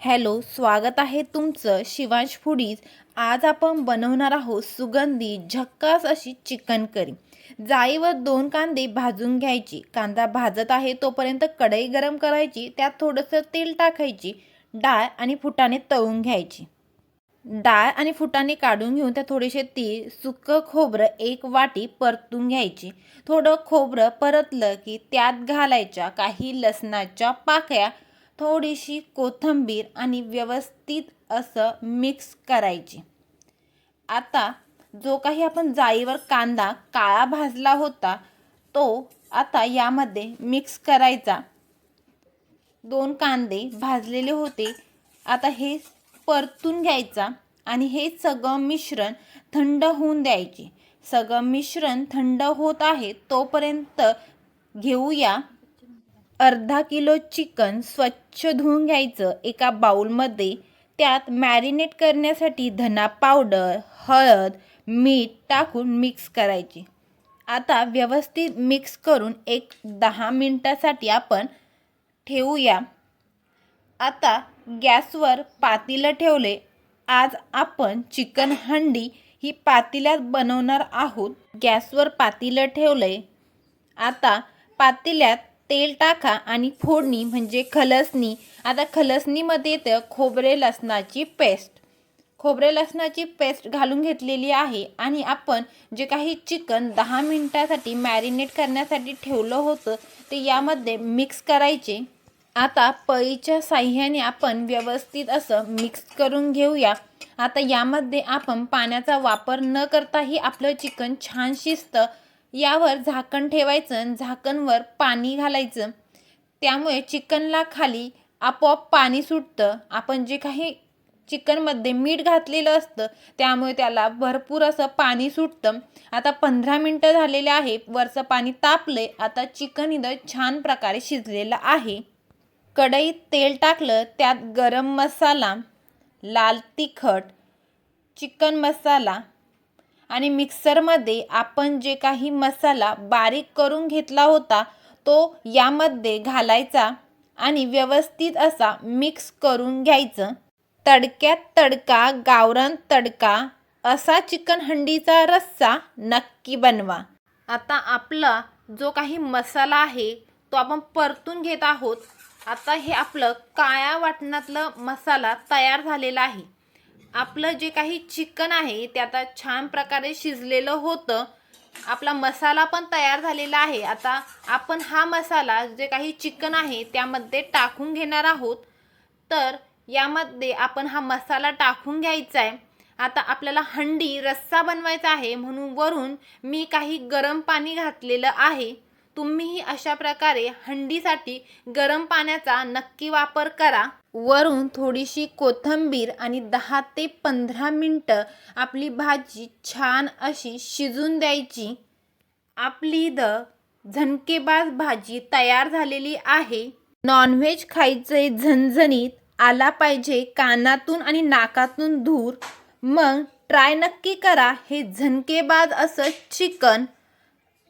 Hello स्वागत आहे तुमचं शिवांश फुडीज. आज आपण बनवणार आहोत सुगंधी झक्कास अशी चिकन करी. जाळीवर दोन कांदे भाजून घ्यायची. कांदा भाजत आहे तोपर्यंत कढई गरम करायची. त्यात थोडंसं तेल टाकायची. डाळ आणि फुटाणे तळून घ्यायची. डाळ आणि फुटाणे काढून घेऊन त्या थोडेसे तीळ सुकं खोबरं एक वाटी परतून घ्यायची. थोडं खोबरं परतलं की त्यात घालायच्या काही लसणाच्या पाकळ्या थोडीशी कोथिंबीर आणि व्यवस्थित असं मिक्स करायची. आता जो काही आपण जाळीवर कांदा काळा भाजला होता तो आता यामध्ये मिक्स करायचा. दोन कांदे भाजलेले होते. आता हे परतून घ्यायचा आणि हे सगळं मिश्रण थंड होऊन द्यायचे. सगळं मिश्रण थंड होत आहे तोपर्यंत घेऊया. अर्धा किलो चिकन स्वच्छ धुवून घ्यायचं एका बाउलमध्ये त्यात मॅरिनेट करण्यासाठी धना पावडर हळद मीठ टाकून मिक्स करायची. आता व्यवस्थित मिक्स करून एक दहा मिनटासाठी आपण ठेवूया. आता गॅसवर पातीलं ठेवले. आज आपण चिकन हंडी ही पातेल्यात बनवणार आहोत. गॅसवर पातीलं ठेवले. आता पातेल्यात तेल टाका आणि फोडणी म्हणजे खलसणी. आता खलसणीमध्ये येतं खोबरे लसणाची पेस्ट. खोबरे लसणाची पेस्ट घालून घेतलेली आहे आणि आपण जे काही चिकन दहा मिनटासाठी मॅरिनेट करण्यासाठी ठेवलं होतं ते यामध्ये मिक्स करायचे. आता पळीच्या साह्याने आपण व्यवस्थित असं मिक्स करून घेऊया. आता यामध्ये आपण पाण्याचा वापर न करताही आपलं चिकन छान शिजतं. यावर झाकण ठेवायचं आणि झाकणवर पाणी घालायचं. त्यामुळे चिकनला खाली आपोआप पाणी सुटतं. आपण जे काही चिकनमध्ये मीठ घातलेलं असतं त्यामुळे त्याला भरपूर असं पाणी सुटतं. आता पंधरा मिनटं झालेले आहे वरचं पाणी तापले आता चिकन इथं छान प्रकारे शिजलेलं आहे. कढईत तेल टाकलं त्यात गरम मसाला लाल तिखट चिकन मसाला आणि मिक्सरमध्ये आपण जे काही मसाला बारीक करून घेतला होता तो यामध्ये घालायचा आणि व्यवस्थित असा मिक्स करून घ्यायचं. तडक्यात तडका गावरान तडका असा चिकन हंडीचा रस्सा नक्की बनवा. आता आपला जो काही मसाला आहे तो आपण परतून घेत आहोत. आता हे आपलं काळ्या वाटणातलं मसाला तयार झालेला आहे. आपलं जे काही चिकन आहे ते आता छान प्रकारे शिजलेलं होतं. आपला मसाला पण तयार झालेला आहे. आता आपण हा मसाला जे काही चिकन आहे त्यामध्ये टाकून घेणार आहोत. तर यामध्ये आपण हा मसाला टाकून घ्यायचा आहे. आता आपल्याला हंडी रस्सा बनवायचा आहे. म्हणून वरून मी काही गरम पाणी घातलेलं आहे. तुम्हीही अशा प्रकारे हंडीसाठी गरम पाण्याचा नक्की वापर करा. वरून थोडीशी कोथिंबीर आणि दहा ते पंधरा मिनटं आपली भाजी छान अशी शिजून द्यायची. आपली द झणकेबाज भाजी तयार झालेली आहे. नॉनव्हेज खायचे झणझणीत आला पाहिजे कानातून आणि नाकातून धूर. मग ट्राय नक्की करा हे झणकेबाज असं चिकन.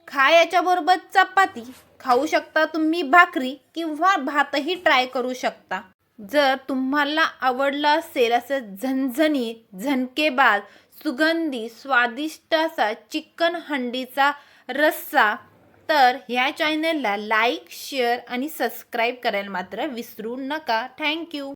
खा याच्याबरोबर चपाती. खाऊ शकता तुम्ही भाकरी किंवा भातही ट्राय करू शकता. जर तुम्हाला आवडलं असेल असं झणझणीत झणकेबाज सुगंधी स्वादिष्ट असा चिकन हंडीचा रस्सा तर ह्या चॅनलला लाईक शेअर आणि सबस्क्राईब करायला मात्र विसरू नका. थँक्यू